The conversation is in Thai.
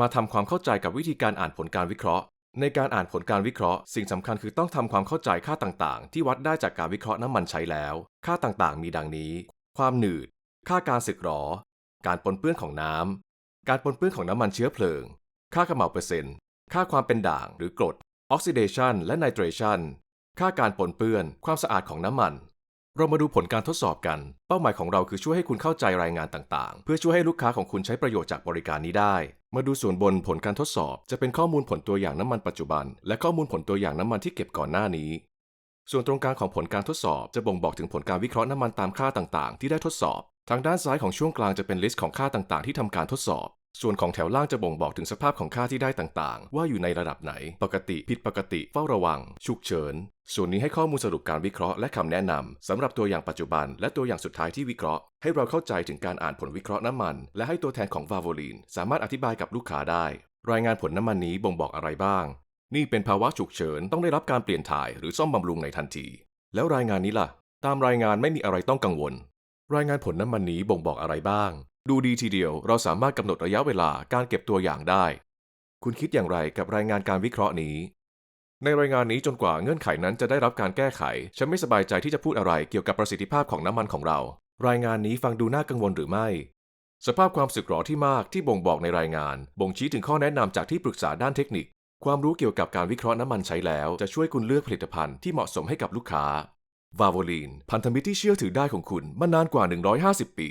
มาทำความเข้าใจกับวิธีการอ่านผลการวิเคราะห์ ในการอ่านผลการวิเคราะห์ สิ่งสำคัญคือต้องทำความเข้าใจค่าต่างๆ ที่วัดได้จากการวิเคราะห์น้ำมันใช้แล้ว ค่าต่างๆ มีดังนี้ ความหนืด ค่าการสึกหรอ การปนเปื้อนของน้ำการปนเปื้อนของน้ำมันเชื้อเพลิง ค่าขม่าเปอร์เซ็นต์ ค่าความเป็นด่างหรือกรดออกซิเดชันและไนเตรชันค่าการปนเปื้อน ความสะอาดของน้ำมัน เรามาดูผลการทดสอบกัน เป้าหมายของเราคือช่วยให้คุณเข้าใจรายงานต่างๆ เพื่อช่วยให้ลูกค้าของคุณใช้ประโยชน์จากบริการนี้ได้ มาดูส่วนบนผลการทดสอบ จะเป็นข้อมูลผลตัวอย่างน้ำมันปัจจุบัน และข้อมูลผลตัวอย่างน้ำมันที่เก็บก่อนหน้านี้ ส่วนตรงกลางของผลการทดสอบ จะบ่งบอกถึงผลการวิเคราะห์น้ำมันตามค่าต่างๆ ที่ได้ทดสอบ ทางด้านซ้ายของช่วงกลางจะเป็นลิสต์ของค่าต่างๆ ที่ทำการทดสอบ ส่วนของแถวล่างจะบ่งบอกถึงสภาพของค่าที่ได้ต่างๆ ว่าอยู่ในระดับไหน ปกติ ผิดปกติ เฝ้าระวัง ฉุกเฉิน ส่วนนี้ให้ข้อมูลสรุปการวิเคราะห์และคำแนะนำสำหรับตัวอย่างปัจจุบัน และตัวอย่างสุดท้ายที่วิเคราะห์ ให้เราเข้าใจถึงการอ่านผลวิเคราะห์น้ำมัน และให้ตัวแทนของวาโวลีนสามารถอธิบายกับลูกค้าได้ รายงานผลน้ำมันนี้บ่งบอกอะไรบ้าง นี่เป็นภาวะฉุกเฉินต้องได้รับการเปลี่ยนถ่ายหรือซ่อมบำรุงในทันที แล้วรายงานนี้ล่ะ ตามรายงานไม่มีอะไรต้องกังวล รายงานผลน้ำมันนี้บ่งบอกอะไรบ้าง ดูดีทีเดียวเราสามารถกำหนดระยะเวลาการเก็บตัวอย่างได้ คุณคิดอย่างไรกับรายงานการวิเคราะห์นี้ ในรายงานนี้จนกว่าเงื่อนไขนั้นจะได้รับการแก้ไข ฉันไม่สบายใจที่จะพูดอะไรเกี่ยวกับประสิทธิภาพของน้ำมันของเรา รายงานนี้ฟังดูน่ากังวลหรือไม่ สภาพความสึกหรอที่มากที่บ่งบอกในรายงาน บ่งชี้ถึงข้อแนะนำจากที่ปรึกษาด้านเทคนิค ความรู้เกี่ยวกับการวิเคราะห์น้ำมันใช้แล้วจะช่วยคุณเลือกผลิตภัณฑ์ที่เหมาะสมให้กับลูกค้าวาโวลีน พันธมิตรที่เชื่อถือได้ของคุณมานานกว่า 150 ปี